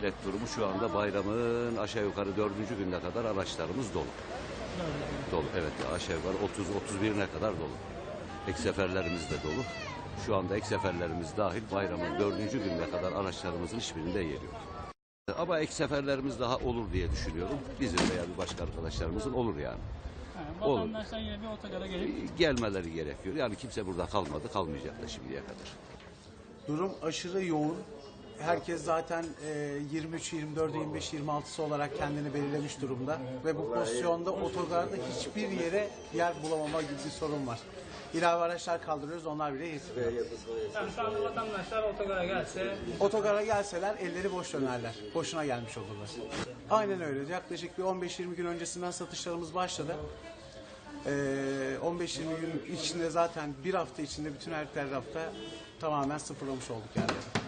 Bilet durumu şu anda bayramın aşağı yukarı dördüncü gününe kadar araçlarımız dolu. Dolu evet ya aşağı yukarı 30-31'ine kadar dolu. Ek seferlerimiz de dolu. Şu anda ek seferlerimiz dahil bayramın dördüncü gününe kadar araçlarımızın hiçbirinde yeri yok. Ama ek seferlerimiz daha olur diye düşünüyorum. Bizim veya bir başka arkadaşlarımızın olur yani. Olur. vatandaşlar yine bir otogara gelip Gelmeleri gerekiyor. Yani kimse burada kalmadı, kalmayacak da şimdiye kadar. Durum aşırı yoğun. Herkes zaten e, 23, 24, 25, 26'sı olarak kendini belirlemiş durumda. Ve bu pozisyonda otogarda hiçbir yere yer bulamama gibi bir sorun var. İlave araçlar kaldırıyoruz, onlar bile yetmiyor. yani şu anda vatandaşlar otogara gelse Otogara gelseler elleri boş dönerler. Boşuna gelmiş olurlar. Aynen öyle. Yaklaşık bir 15-20 gün öncesinden satışlarımız başladı. Ee, 15-20 gün içinde zaten bir hafta içinde bütün her tarafta tamamen sıfırlamış olduk yerleri.